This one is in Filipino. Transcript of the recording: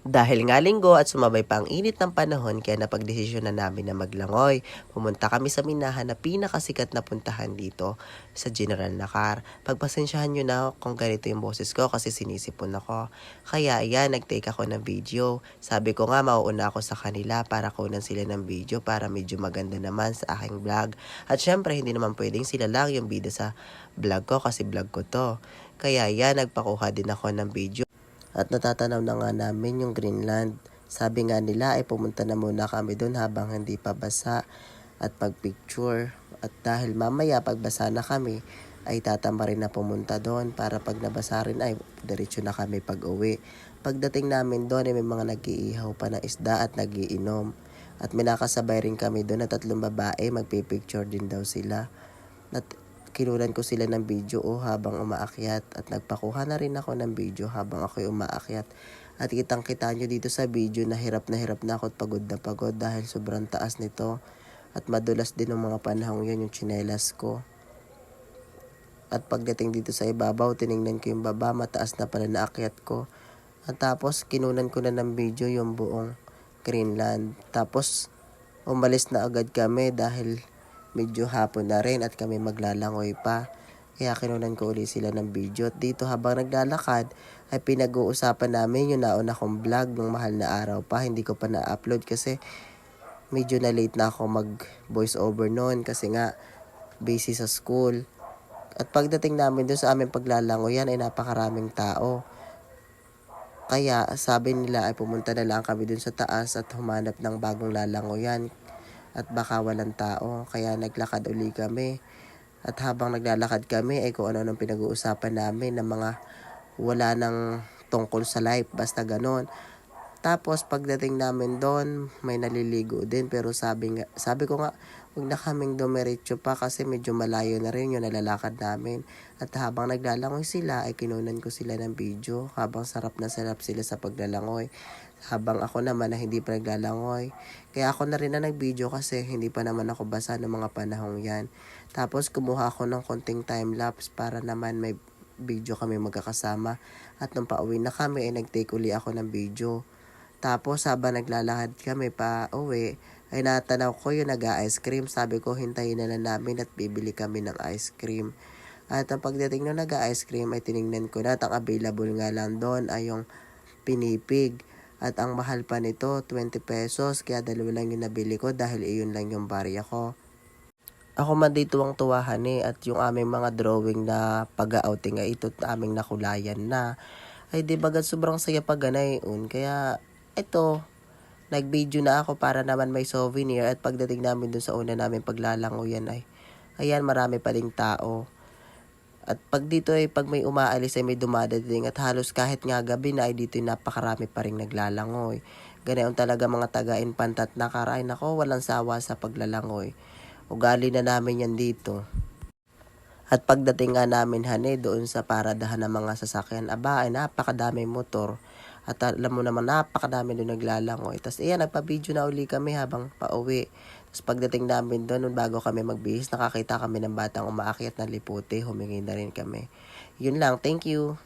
Dahil nga linggo at sumabay pa ang init ng panahon kaya napagdesisyon na namin na maglangoy. Pumunta kami sa Minahan na pinakasikat na puntahan dito sa General Nakar. Pagpasensyahan nyo na kung ganito yung boses ko kasi sinisipon ako. Kaya yan, nag-take ako ng video. Sabi ko nga mauuna ako sa kanila para kunan sila ng video para medyo maganda naman sa aking vlog. At syempre hindi naman pwedeng sila lang yung bida sa vlog ko kasi vlog ko to. Kaya yan, nagpakuha din ako ng video. At natatanaw na nga namin yung Greenland. Sabi nga nila ay pumunta na muna kami doon habang hindi pa basa at pagpicture. At dahil mamaya pagbasa na kami, ay tatama rin na pumunta doon para pag nabasa rin ay diretso na kami pag uwi. Pagdating namin doon ay may mga nag-iihaw pa ng isda at nagiinom. At may nakasabay rin kami doon na tatlong babae, magpipicture din daw sila. At kinunan ko sila ng video oh, habang umaakyat at nagpakuha na rin ako ng video habang ako'y umaakyat. At kitang kita nyo dito sa video na hirap na hirap na ako at pagod na pagod dahil sobrang taas nito. At madulas din ng mga panahong yun yung tsinelas ko. At pagdating dito sa ibabaw, tiningnan ko yung baba, mataas na pala naakyat ko. At tapos, kinunan ko na ng video yung buong Greenland. Tapos, umalis na agad kami dahil medyo hapon na rin at kami maglalangoy pa. Kaya kinunan ko uli sila ng video. At dito habang naglalakad, ay pinag-uusapan namin yung nauna kong vlog nung mahal na araw pa. Hindi ko pa na-upload kasi medyo na late na ako mag voice over noon kasi nga busy sa school. At pagdating namin doon sa aming paglalangoyan ay napakaraming tao. Kaya sabi nila ay pumunta na lang kami doon sa taas at humanap ng bagong lalangoyan at baka walang tao. Kaya naglakad uli kami. At habang naglalakad kami ay kung ano nang pinag-uusapan namin ng mga wala nang tungkol sa life. Basta ganon. Tapos pagdating namin doon, may naliligo din pero sabi nga, sabi ko nga, huwag na kaming dumiretso pa kasi medyo malayo na rin yung nalalakad namin. At habang naglalangoy sila, ay kinunan ko sila ng video habang sarap na sarap sila sa paglalangoy. Habang ako naman na hindi pa naglalangoy. Kaya ako na rin na nag-video kasi hindi pa naman ako basa ng mga panahong yan. Tapos kumuha ako ng konting time-lapse para naman may video kami magkakasama. At nung pauwi na kami ay nag-take uli ako ng video. Tapos habang naglalakad kami pa uwi, ay natanaw ko yung nag-ice cream. Sabi ko hintayin na lang namin at bibili kami ng ice cream. At ang pagdating ng nag-ice cream ay tiningnan ko na at ang available nga lang doon ay yung pinipig. At ang mahal pa nito, 20 pesos. Kaya dalawa lang yung nabili ko dahil iyon lang yung barya ko. Ako man dito ang tuwahan eh at yung aming mga drawing na pag-outing ay ito aming nakulayan na. Ay di bagad sobrang saya pag ganay un. Kaya ito, nag-video na ako para naman may souvenir at pagdating namin dun sa una namin paglalangoyan ay ayan marami pa ding tao. At pag dito ay pag may umaalis ay may dumadating at halos kahit nga gabi na ay dito ay napakarami pa rin naglalangoy. Ganayon talaga mga taga pantat na karay nako walang sawa sa paglalangoy. Ugali na namin yan dito. At pagdating nga namin hane doon sa paradahan ng mga sasakyan, aba ay napakadaming motor. At alam mo naman napakadami doon naglalangoy. Tapos iyan, nagpa-video na uli kami habang pauwi. Tapos pagdating namin doon, bago kami magbihis, nakakita kami ng batang umaakyat na liputi. Humingi na rin kami. Yun lang, thank you.